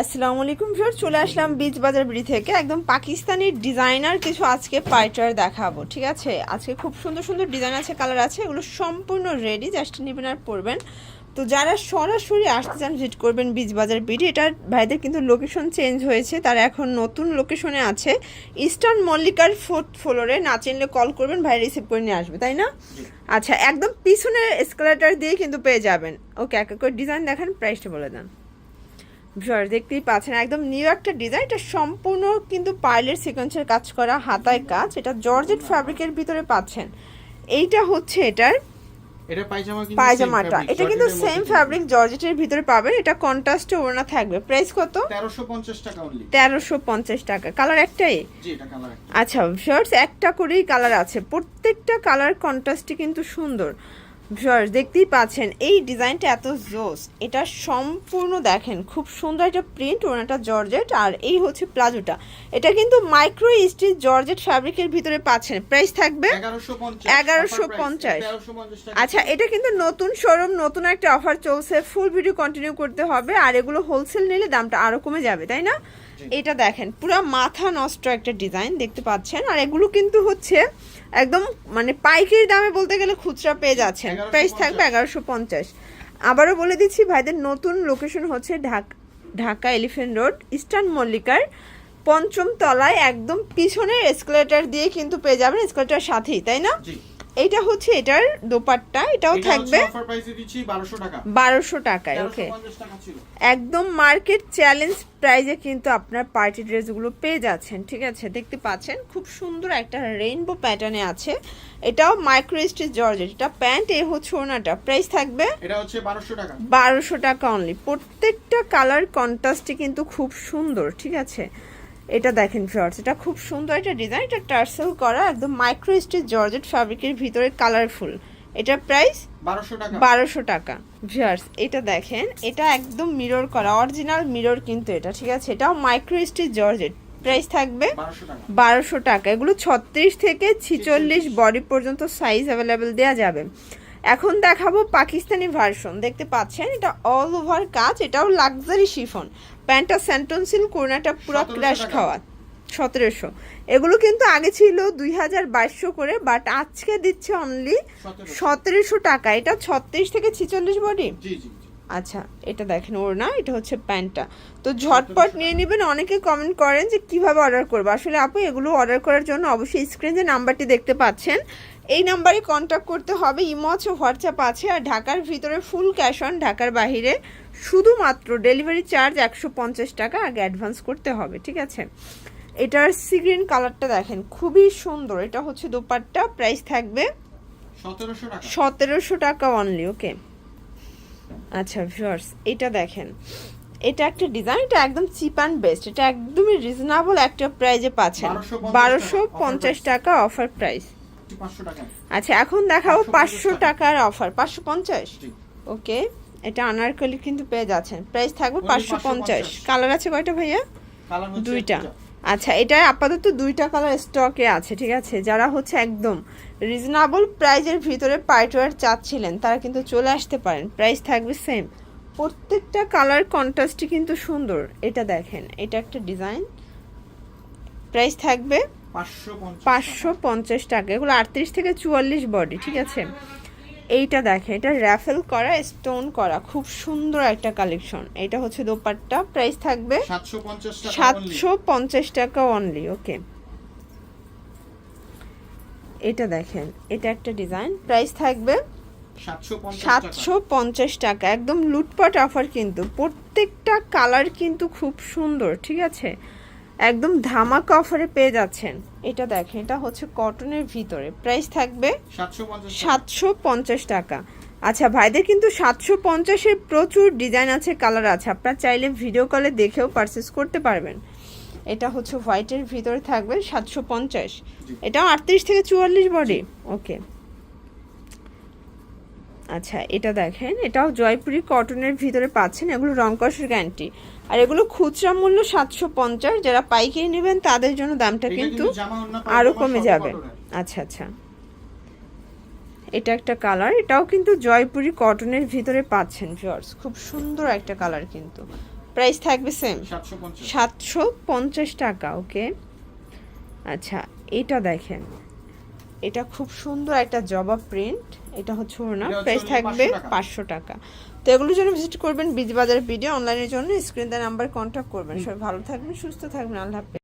আসসালামু আলাইকুম ভিউয়ার চলে আসলাম বিচ বাজার বিড়ি থেকে। একদম পাকিস্তানি ডিজাইনার কিছু আজকে পাইটার দেখাবো ঠিক আছে? আজকে খুব সুন্দর সুন্দর ডিজাইন আছে কালার আছে এগুলো সম্পূর্ণ রেডি জাস্ট নেবেন আর পরবেন। তো যারা সরাসরি আসতে চান ভিজিট করবেন বিচ বাজার বিডি। এটার ভাইদের কিন্তু লোকেশন চেঞ্জ হয়েছে তারা এখন নতুন লোকেশনে আছে। ইস্টার্ন মল্লিকার ফোর্থ ফ্লোরে না চিনলে কল করবেন ভাই রিসিভ করে নিয়ে আসবে তাই না? আচ্ছা একদম পিছনের এসকালেটার দিয়ে কিন্তু পেয়ে যাবেন। ওকে এক এক করে ডিজাইন দেখেন প্রাইসটা বলে দেন। ভিউয়ার দেখতেই পাচ্ছেন একদম নিউ একটা ডিজাইন এটা সম্পূর্ণ কিন্তু পার্লের সিকোয়েন্সের কাজ করা হাতায় কাজ এটা জর্জেট ফ্যাব্রিকের ভিতরে পাচ্ছেন। এইটা হচ্ছে এটার এটা পায়জামা কিন্তু পায়জামাটা। এটা কিন্তু সেম ফ্যাব্রিক জর্জেটের ভিতরে পাবেন এটা কন্ট্রাস্টে ওড়না থাকবে। প্রাইস কত? 1350 টাকা অনলি তেরোশো পঞ্চাশ টাকা। কালার একটাই জি এটা কালার আচ্ছা শার্টস একটা করেই কালার আছে। প্রত্যেকটা কালার কন্ট্রাস্টই কিন্তু সুন্দর। ভিউয়ার্স দেখতেই পাচ্ছেন এই ডিজাইনটা এত জোস। এটা সম্পূর্ণ দেখেন খুব সুন্দর একটা প্রিন্ট ওনাটা জর্জেট আর এই হচ্ছে প্লাজোটা। এটা কিন্তু মাইক্রো স্টিচ জর্জেট ফ্যাব্রিকের ভিতরে পাচ্ছেন। প্রাইস থাকবে এগারোশো পঞ্চাশ আচ্ছা এটা কিন্তু নতুন শোরুম নতুন একটা অফার চলছে ফুল ভিডিও কন্টিনিউ করতে হবে আর এগুলো হোলসেল নিলে দামটা আরও কমে যাবে তাই না? এটা দেখেন পুরো মাথা নষ্ট একটা ডিজাইন দেখতে পাচ্ছেন। আর এগুলো কিন্তু হচ্ছে একদম মানে পাইকারি দামে বলতে গেলে খুচরা পেয়ে যাচ্ছেন। 1150 প্রাইস থাকবে এগারোশো পঞ্চাশ। আবারও বলে দিচ্ছি ভাইদের নতুন লোকেশন হচ্ছে ঢাক ঢাকা এলিফেন্ট রোড ইস্টার্ন মল্লিকার পঞ্চম তলায় একদম পিছনের এসকেলেটার দিয়ে কিন্তু পেয়ে যাবেন এসকেলেটার সাথেই তাই না? জি। এইটা হচ্ছে এটার দোপাট্টা এটাও থাকবে অফার প্রাইসে দিচ্ছি 1200 টাকা। বারোশো টাকায় ওকে 1350 টাকা ছিল। একদম মার্কেট চ্যালেঞ্জ প্রাইজে কিন্তু আপনার পার্টি ড্রেসগুলো পেয়ে যাচ্ছেন ঠিক আছে? দেখতে পাচ্ছেন খুব সুন্দর একটা রেইনবো প্যাটার্নে আছে। এটাও মাইক্রো স্টিচ জর্জেট এটা প্যান্ট এ হচ্ছে ওনাটা। প্রাইস থাকবে এটা হচ্ছে 1200 টাকা। বারোশো টাকা অনলি প্রত্যেকটা কালার কন্ট্রাস্টই কিন্তু খুব সুন্দর ঠিক আছে? এটা দেখেন ফ্রডস এটা খুব সুন্দর একটা ডিজাইন এটা টার্সেল করা একদম মাইক্রো স্টিচ জর্জেট ফ্যাব্রিকের ভিতরে কালারফুল এটা প্রাইস 1200 টাকা। বারোশো টাকা। ভিউয়ার্স এটা দেখেন এটা একদম মিরর করা অরিজিনাল মিরর কিন্তু এটা ঠিক আছে? এটাও মাইক্রো স্টিচ জর্জেট প্রাইস থাকবে বারোশো টাকা। এগুলো ছত্রিশ থেকে ছিচল্লিশ বডি পর্যন্ত সাইজ অ্যাভেলেবেল দেওয়া যাবে। এখন দেখাবো পাকিস্তানি ভার্সন দেখতে পাচ্ছেন এটা অল ওভার কাজ এটাও লাক্সারি শিফন প্যান্টটা স্যান্টন সিল্ক কোরনাটা পুরো 1700 ক্র্যাশ খাওয়া। সতেরোশো। এগুলো কিন্তু আগে ছিল দুই হাজার বাইশশো করে বাট আজকে দিচ্ছে অনলি সতেরোশো। টাকা। এটা ছত্রিশ থেকে ছিচল্লিশ বডি। আচ্ছা এটা দেখেন ওর না এটা হচ্ছে প্যান্টটা তো ঝটপট নিয়ে নেবেন অনেকে কমেন্ট করেন যে কীভাবে অর্ডার করব। আসলে আপু এগুলো অর্ডার করার জন্য অবশ্যই স্ক্রিনে যে নাম্বারটি দেখতে পাচ্ছেন এই নাম্বারে কন্ট্যাক্ট করতে হবে। ইমো আছে হোয়াটসঅ্যাপ আছে আর ঢাকার ভিতরে ফুল ক্যাশ অন ঢাকার বাইরে শুধুমাত্র ডেলিভারি চার্জ একশো পঞ্চাশ টাকা আগে অ্যাডভান্স করতে হবে ঠিক আছে? এটার সিগ্রিন কালারটা দেখেন খুবই সুন্দর। এটা হচ্ছে দোপাট্টা প্রাইস থাকবে সতেরোশো টাকা। অনলি ওকে আচ্ছা ভিউয়ার্স এটা দেখেন। এটা একটা ডিজাইন এটা একদম চিপ অ্যান্ড বেস্ট এটা একদমই রিজনেবল একটা প্রাইজে পাচ্ছেন। বারোশো টাকা, পঞ্চাশ টাকা অফার প্রাইস 500 টাকা আচ্ছা এখন দেখাবো পাঁচশো টাকার অফার পাঁচশো পঞ্চাশ? ওকে এটা আনারকলি কিন্তু পেয়ে যাচ্ছেন। প্রাইস থাকবে পাঁচশো পঞ্চাশ। কালার আছে কয়টা ভাইয়া? দুইটা। আচ্ছা এটা আপাতত দুইটা কালার স্টকে আছে ঠিক আছে? যারা হচ্ছে একদম রিজনেবল প্রাইজের ভিতরে পাইটওয়ার চাচ্ছিলেন তারা কিন্তু চলে আসতে পারেন। প্রাইস থাকবে সেম প্রত্যেকটা কালার কন্ট্রাস্টই কিন্তু সুন্দর। এটা দেখেন এটা একটা ডিজাইন প্রাইস থাকবে 550 পাঁচশো পঞ্চাশ টাকা। এগুলো আটত্রিশ থেকে চুয়াল্লিশ বডি ঠিক আছে? এইটা দেখেন এটা র্যাফেল করা স্টোন করা। খুব সুন্দর একটা কালেকশন এটা হচ্ছে দোপাট্টা। প্রাইস থাকবে 750 টাকা only। সাতশো পঞ্চাশ টাকা অনলি ওকে এটা দেখেন এটা একটা ডিজাইন প্রাইস থাকবে সাতশো পঞ্চাশ টাকা। একদম লুটপাট অফার কিন্তু। প্রত্যেকটা কালার কিন্তু খুব সুন্দর ঠিক আছে? একদম ধামাকা অফারে পেয়ে যাচ্ছেন। এটা দেখেন এটা হচ্ছে কটনের ভিতরে। প্রাইস থাকবে সাতশো পঞ্চাশ টাকা। আচ্ছা ভাইদের কিন্তু সাতশো পঞ্চাশের প্রচুর ডিজাইন আছে কালার আছে। আপনারা চাইলে ভিডিও কলে দেখেও পারচেস করতে পারবেন। এটা হচ্ছে হোয়াইটের ভিতরে থাকবে সাতশো পঞ্চাশ। এটাও আটত্রিশ থেকে চুয়াল্লিশ বডি ওকে আচ্ছা এটা দেখেন এটাও জয়পুরি কটনের ভিতরে পাচ্ছেন এগুলো রংকসের গ্যারান্টি। আর এগুলো খুচরা মূল্য সাতশো পঞ্চাশ যারা পাইকারি নেবেন তাদের জন্য দামটা কিন্তু জামা ওড়না আরও কমে যাবে। আচ্ছা আচ্ছা। এটা একটা কালার এটাও কিন্তু জয়পুরি কটনের ভিতরে পাচ্ছেন ভিউয়ার্স খুব সুন্দর একটা কালার কিন্তু। প্রাইস থাকবে সেম সাতশো পঞ্চাশ টাকা ওকে? আচ্ছা এটা দেখেন। এটা খুব সুন্দর একটা জবা প্রিন্ট। এটা হচ্ছে ওনা প্রাইস থাকবে পাঁচশো টাকা। তো এগুলোর জন্য ভিজিট করবেন বীজ বাজারের ভিডিও অনলাইনের জন্য। স্ক্রিন নাম্বার কন্ট্যাক্ট করবেন। সবাই ভালো থাকবেন সুস্থ থাকবেন। আল্লাহ হাফেজ।